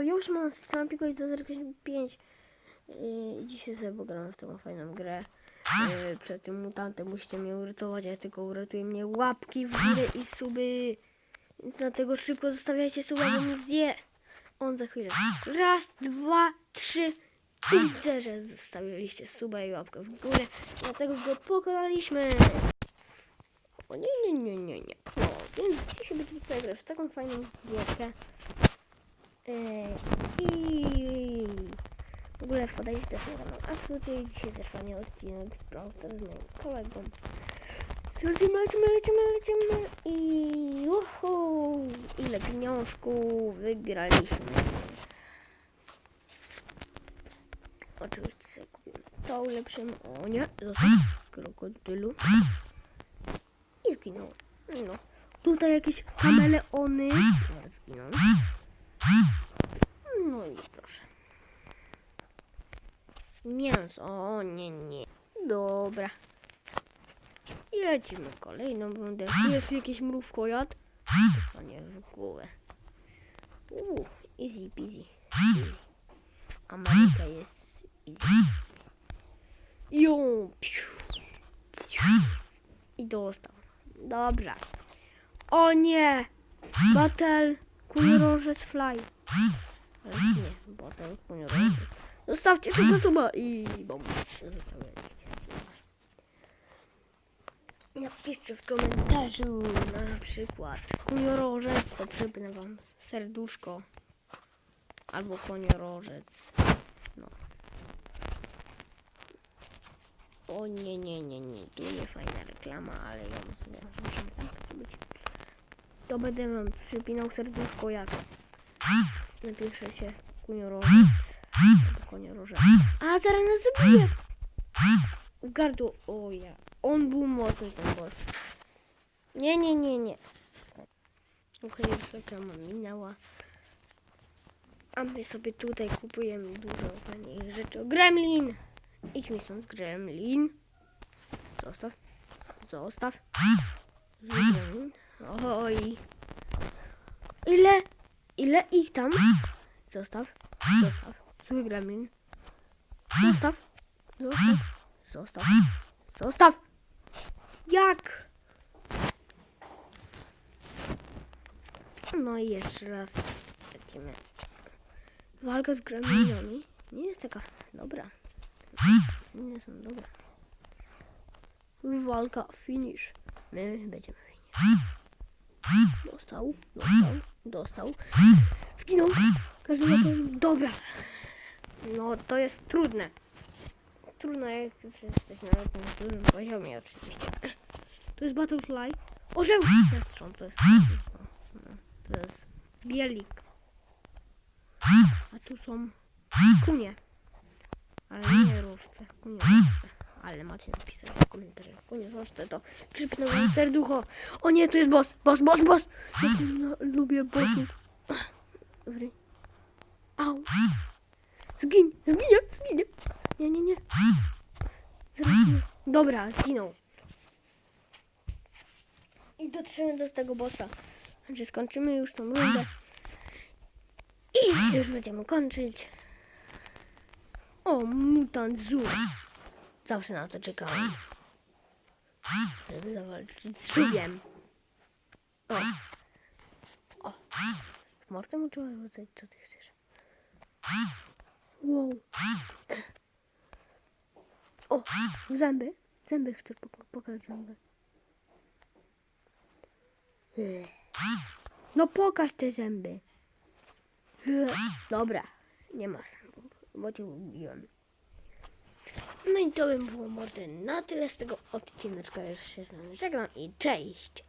Ja już mam sam piko i to 5. Yy, dzisiaj sobie pogramy w taką fajną grę. Yy, przed tym mutantem musicie mnie uratować, ja tylko uratuję mnie łapki w górę i suby. Dlatego szybko zostawiajcie suba, bo mi zje. On za chwilę. Raz, dwa, trzy. I widzę, że zostawiliście suba i łapkę w górę. Dlatego go pokonaliśmy. O nie, nie, nie, nie, nie. No, więc dzisiaj będziemy sobie grać w taką fajną gierkę. Yy, I w ogóle wpadajcie też na kanał Absolutnie dzisiaj też fajny odcinek z Brawl Stars z moim kolegą. Lecimy, lecimy, lecimy, lecimy i uhu, ile pieniążków wygraliśmy. Oczywiście sobie kupimy to ulepszymy. O nie, został krokodylu. I zginął. No. Tutaj jakieś kameleony. Zginął. No i proszę. Mięso, o nie, nie. Dobra. I lecimy kolejną rundę. Jest jakiś mrówko jad. To nie w głowę. Uuu, easy peasy. Ameryka jest easy. Ją. I dostał. Dobra. O nie! Battle kuńrożec fly. Ale nie, battle kuńrożec. Zostawcie szybko suba i bom. Napiszcie w komentarzu na przykład kuniorożec, to przypnę wam serduszko. Albo koniorożec. No. O nie, nie, nie, nie. Tu nie fajna reklama, ale ją sobie muszę tak być. To będę wam przypinał serduszko jak napiszę się kuniorożec. Koniorożec. A, zaraz nas zabije! W gardło. O ja. On był mocny ten boss. Nie, nie, nie, nie. Okej, już reklama minęła. A my sobie tutaj kupujemy dużo fajnych rzeczy. Gremlin! Idź mi stąd, Gremlin. Zostaw. Zostaw. Gremlin. Oj. Ile? Ile ich tam? Zostaw. Zostaw. Zły Gremlin. Zostaw. Zostaw. Zostaw. Zostaw. Jak? No i jeszcze raz lecimy. Walka z gremlinami nie jest taka dobra. Nie są dobre. Walka finish. My będziemy finish. Dostał, dostał, dostał. Zginął. Każdy ma to- Dobra. No to jest trudne. Trudno jak jesteś na tym trudnym poziomie oczywiście. To jest Butterfly. Orzeł! Zresztą to jest... To jest bielik. A tu są kunie. Ale nie różce. Kunie różce. Ale macie napisać w komentarzach. Kunie różce to przypnę serducho. O nie, tu jest boss. Boss, boss, boss. Ja lubię bossów. Au. Zgin, zginie, zginie. Nie, nie, nie. Zginie. Dobra, zginął. I dotrzemy do tego bossa. Znaczy skończymy już tą rundę. I już będziemy kończyć. O, mutant żółw. Zawsze na to czekałem. Żeby zawalczyć z żółwiem. O. O. W mordę mu trzeba rzucać, co ty chcesz? O, zęby. Zęby chcę pok- pokazać. No pokaż te zęby. Dobra, nie ma zębów, bo cię ubiłem. No i to by było mody na tyle z tego odcineczka. Już się z nami żegnam i cześć.